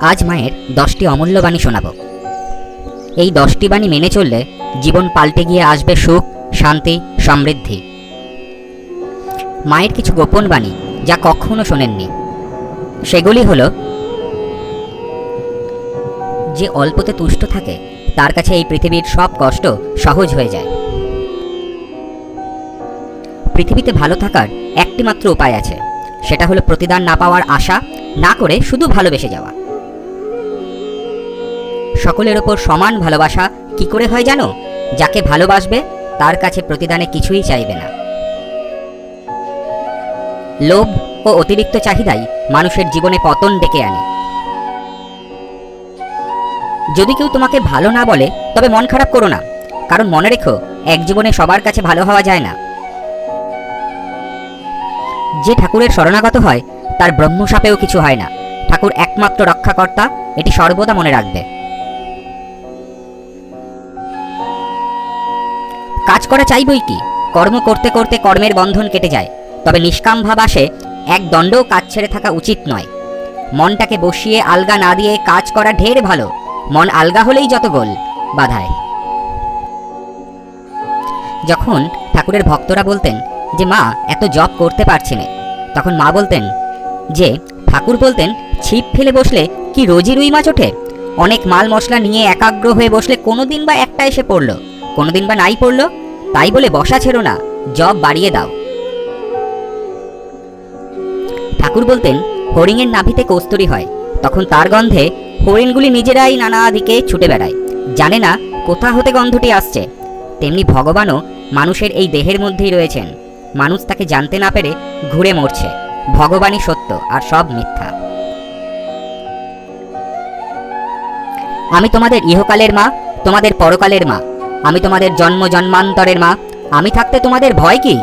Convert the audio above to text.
আজ মায়ের দশটি অমূল্য বাণী শোনাব। এই দশটি বাণী মেনে চললে জীবন পাল্টে গিয়ে আসবে সুখ, শান্তি, সমৃদ্ধি। মায়ের কিছু গোপন বাণী যা কখনো শোনেননি। সেগুলি হলো, যে অল্পতে তুষ্ট থাকে, তার কাছে এই পৃথিবীর সব কষ্ট সহজ হয়ে যায়। পৃথিবীতে ভালো থাকার একটি মাত্র উপায় আছে, সেটা হলো প্রতিদান না পাওয়ার আশা না করে শুধু ভালোবেসে যাওয়া। সকলের ওপর সমান ভালোবাসা কি করে হয় জানো? যাকে ভালোবাসবে, তার কাছে প্রতিদানে কিছুই চাইবে না। লোভ ও অতিরিক্ত চাহিদাই মানুষের জীবনে পতন ডেকে আনে। যদি কেউ তোমাকে ভালো না বলে, তবে মন খারাপ করো না। কারণ মনে রেখো, এক জীবনে সবার কাছে ভালো হওয়া যায় না। যে ঠাকুরের শরণাগত হয়, তার ব্রহ্মসাপেও কিছু হয় না। ঠাকুর একমাত্র রক্ষাকর্তা, এটি সর্বদা মনে রাখবে। কাজ করা চাইবই কি? কর্ম করতে করতে কর্মের বন্ধন কেটে যায়। তবে নিষ্কাম ভাব আসে, এক দণ্ডও কাজ ছেড়ে থাকা উচিত নয়। মনটাকে বসিয়ে আলগা না দিয়ে কাজ করা ঢের ভালো। মন আলগা হলেই যত গোল, বাধায়। যখন ঠাকুরের ভক্তরা বলতেন যে, মা, এত জব করতে পারছি না। তখন মা বলতেন যে, ঠাকুর বলতেন, ছিপ ফেলে বসলে কি রোজি রুই মাছ ওঠে? অনেক মাল মশলা নিয়ে একাগ্র হয়ে বসলে কোনোদিন বা একটা এসে পড়ল। কোনোদিন বা নাই পড়ল? তাই বলে বসা ছেড়ো না জব বাড়িয়ে দাও। ঠাকুর বলতেন, হরিণের নাভিতে কস্তুরি হয়। তখন তার গন্ধে হরিণগুলি নিজেরাই নানা দিকে ছুটে বেড়ায়। জানে না কোথা হতে গন্ধটি আসছে। তেমনি ভগবানও মানুষের এই দেহের মধ্যেই রয়েছেন। মানুষ তাকে জানতে না পেরে ঘুরে মরছে। ভগবানই সত্য আর সব মিথ্যা। আমি তোমাদের ইহকালের মা, তোমাদের পরকালের মা। আমি তোমাদের জন্ম জন্মান্তরের মা। আমি থাকতে তোমাদের ভয় কি?